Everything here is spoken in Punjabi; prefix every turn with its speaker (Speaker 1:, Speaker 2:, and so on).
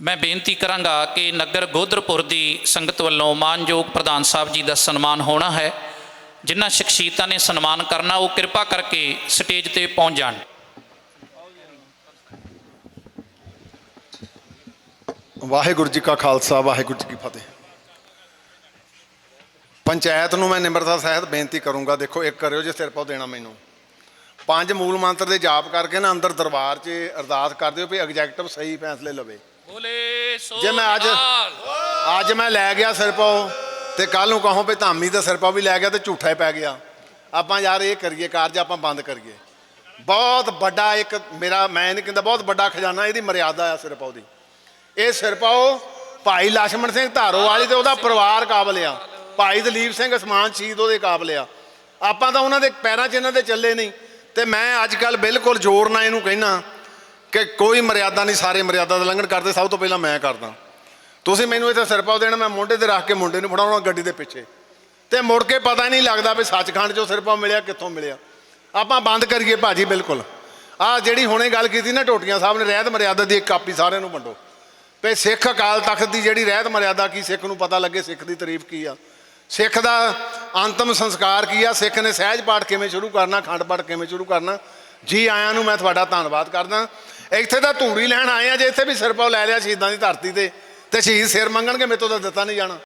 Speaker 1: ਮੈਂ ਬੇਨਤੀ ਕਰਾਂਗਾ ਕਿ ਨਗਰ ਗੋਦਰਪੁਰ ਦੀ ਸੰਗਤ ਵੱਲੋਂ ਮਾਨਯੋਗ ਪ੍ਰਧਾਨ ਸਾਹਿਬ ਜੀ ਦਾ ਸਨਮਾਨ ਹੋਣਾ ਹੈ। ਜਿਨ੍ਹਾਂ ਸ਼ਖਸੀਅਤਾਂ ਨੇ ਸਨਮਾਨ ਕਰਨਾ, ਉਹ ਕਿਰਪਾ ਕਰਕੇ ਸਟੇਜ ਤੇ ਪਹੁੰਚ ਜਾਣ।
Speaker 2: ਵਾਹਿਗੁਰੂ ਜੀ ਕਾ ਖਾਲਸਾ, ਵਾਹਿਗੁਰੂ ਜੀ ਕੀ ਫਤਿਹ। ਪੰਚਾਇਤ ਨੂੰ ਮੈਂ ਨਿਮਰਤਾ ਸਹਿਤ ਬੇਨਤੀ ਕਰੂੰਗਾ, ਦੇਖੋ, ਇੱਕ ਕਰਿਓ ਜੇ ਸਿਰ ਪਾਉ ਦੇਣਾ ਮੈਨੂੰ। ਪੰਜ ਮੂਲ ਮੰਤਰ ਦੇ ਜਾਪ ਕਰਕੇ ਨਾ ਅੰਦਰ ਦਰਬਾਰ 'ਚ ਅਰਦਾਸ ਕਰ ਦਿਓ ਵੀ ਐਗਜ਼ੈਕਟਿਵ ਸਹੀ ਫੈਸਲੇ ਲਵੇ।
Speaker 1: ਬੋਲੇ ਸੋ
Speaker 2: ਜੇ ਮੈਂ ਅੱਜ ਅੱਜ ਮੈਂ ਲੈ ਗਿਆ ਸਿਰ ਪਾਉ ਤੇ ਕੱਲ ਨੂੰ ਕਹੋ ਵੀ ਧਾਮੀ ਦਾ ਸਿਰ ਪਾਉ ਵੀ ਲੈ ਗਿਆ ਤੇ ਝੂਠਾ ਹੀ ਪੈ ਗਿਆ। ਆਪਾਂ ਯਾਰ ਇਹ ਕਰੀਏ ਕਾਰਜ ਆਪਾਂ ਬੰਦ ਕਰੀਏ। ਬਹੁਤ ਵੱਡਾ ਇੱਕ ਮੇਰਾ ਮੈਂ ਨਹੀਂ ਕਹਿੰਦਾ ਬਹੁਤ ਵੱਡਾ ਖਜ਼ਾਨਾ ਇਹਦੀ ਮਰਿਆਦਾ ਆ ਸਿਰ ਪਾਉ ਦੀ। ਇਹ ਸਿਰ ਪਾਉ ਭਾਈ ਲਛਮਣ ਸਿੰਘ ਧਾਰੋ ਵਾਲੀ ਤੇ ਉਹਦਾ ਪਰਿਵਾਰ ਕਾਬਲ ਆ। ਭਾਈ ਦਲੀਪ ਸਿੰਘ ਅਸਮਾਨ ਸ਼ਹੀਦ ਉਹਦੇ ਕਾਬਲ ਆ। ਆਪਾਂ ਤਾਂ ਉਹਨਾਂ ਦੇ ਪੈਰਾਂ 'ਚ ਇਹਨਾਂ ਦੇ ਚੱਲੇ ਨਹੀਂ। ਤੇ ਮੈਂ ਅੱਜ ਕੱਲ ਬਿਲਕੁਲ ਜ਼ੋਰ ਨਾਲ ਇਹਨੂੰ ਕਹਿਣਾ ਕਿ ਕੋਈ ਮਰਿਆਦਾ ਨਹੀਂ, ਸਾਰੇ ਮਰਿਆਦਾ ਦਾ ਲੰਘਣ ਕਰਦੇ। ਸਭ ਤੋਂ ਪਹਿਲਾਂ ਮੈਂ ਕਰਦਾ। ਤੁਸੀਂ ਮੈਨੂੰ ਇੱਥੇ ਸਿਰਪਾਉ ਦੇਣਾ, ਮੈਂ ਮੁੰਡੇ ਤੇ ਰੱਖ ਕੇ ਮੁੰਡੇ ਨੂੰ ਫੜਾਉਣਾ ਗੱਡੀ ਦੇ ਪਿੱਛੇ। ਤੇ ਮੁੜ ਕੇ ਪਤਾ ਹੀ ਨਹੀਂ ਲੱਗਦਾ ਵੀ ਸੱਚਖੰਡ 'ਚੋਂ ਸਿਰਪਾਉ ਮਿਲਿਆ, ਕਿੱਥੋਂ ਮਿਲਿਆ। ਆਪਾਂ ਬੰਦ ਕਰੀਏ ਭਾਜੀ, ਬਿਲਕੁਲ। ਆਹ ਜਿਹੜੀ ਹੁਣੇ ਗੱਲ ਕੀਤੀ ਨਾ, ਟੋਟੀਆਂ ਸਾਹਿਬ ਨੇ ਰਹਿਤ ਮਰਿਆਦਾ ਦੀ ਇੱਕ ਕਾਪੀ ਸਾਰਿਆਂ ਨੂੰ ਵੰਡੋ। ਵੀ ਸਿੱਖ ਅਕਾਲ ਤਖਤ ਦੀ ਜਿਹੜੀ ਰਹਿਤ ਮਰਿਆਦਾ ਕੀ ਸਿੱਖ ਨੂੰ ਪਤਾ ਲੱਗੇ, ਸਿੱਖ ਦੀ ਤਾਰੀਫ ਕੀ ਆ? ਸਿੱਖ ਦਾ ਅੰਤਮ ਸੰਸਕਾਰ ਕੀ ਆ? ਸਿੱਖ ਨੇ ਸਹਿਜ ਪਾਠ ਕਿਵੇਂ ਸ਼ੁਰੂ ਕਰਨਾ, ਖੰਡ ਪਾਠ ਕਿਵੇਂ ਸ਼ੁਰੂ ਕਰਨਾ? ਜੀ ਆਇਆਂ ਨੂੰ ਮੈਂ ਤੁਹਾਡਾ ਧੰਨਵਾਦ ਕਰਦਾ। ਇੱਥੇ ਤਾਂ ਧੂੜੀ ਲੈਣ ਆਏ ਆ, ਜੇ ਇੱਥੇ ਵੀ ਸਿਰ ਪਾਉ ਲੈ ਲਿਆ ਸ਼ਹੀਦਾਂ ਦੀ ਧਰਤੀ ਤੇ। ਤੇ ਸ਼ਹੀਦ ਸਿਰ ਮੰਗਣਗੇ, ਮੇਰੇ ਤੋਂ ਤਾਂ ਦਿੱਤਾ ਨਹੀਂ ਜਾਣਾ।